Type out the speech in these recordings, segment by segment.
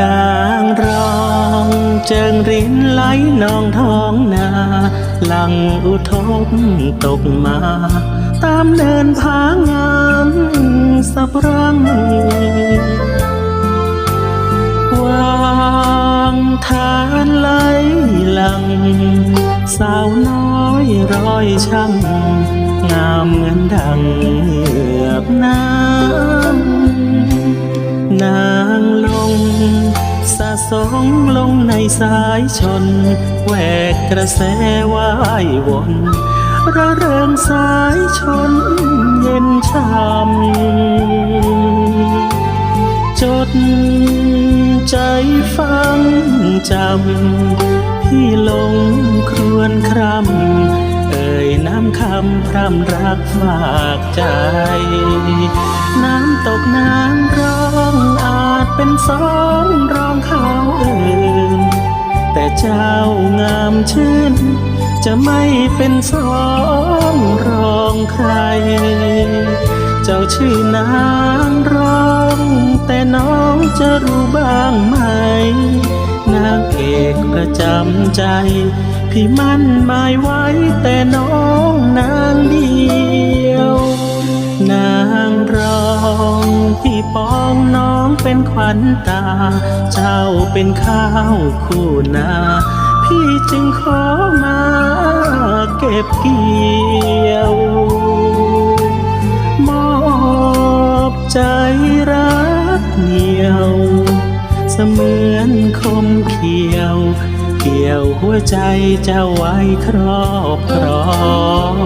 นางรองเจิงรินไหลนองท้องนาหลังอุทกตกมา ตามเดินผางามสะพรังวางทานไหลหลัง สาวน้อยร้อยช่ำงามเหมือนดังเหยือกน้ำ สะสงลงในสายชน แหวกกระแสว่ายวนระเริงสายชนเย็นช่ำจดใจฟังจำพี่ลงครวนครำเอ่ยน้ำคำพร่ำรักฝากใจ น้ำตกน้ำร้องอาจเป็นสองร้อง เขาอื่น แต่เจ้างามชื่น จะไม่เป็นสองรองใคร เจ้าชื่อนางร้อง แต่น้องจะรู้บ้างไหมนางเอกประจำใจ พี่มั่นหมายไว้แต่น้องนางเดียวนาง พี่ปองน้องเป็นขวัญตา เจ้าเป็นข้าวคู่นา พี่จึงขอมาเก็บเกี่ยว มอบใจรักเหนียว เสมือนคมเขียว เกี่ยวหัวใจเจ้าไว้ครอบครอง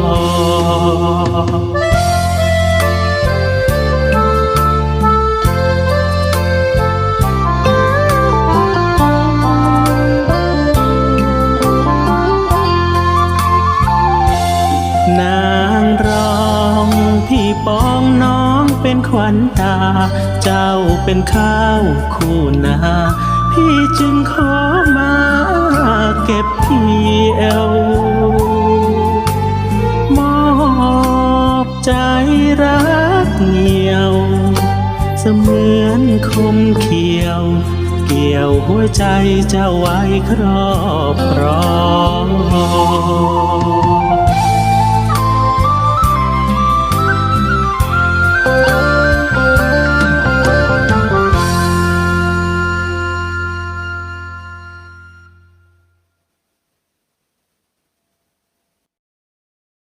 เป็นขวัญตา เจ้าเป็นข้าวคู่นา พี่จึงขอมาเก็บเกี่ยวมอบใจรักเหนียว เสมือนคมเขียว เกี่ยวหัวใจเจ้าไว้ครอบครอง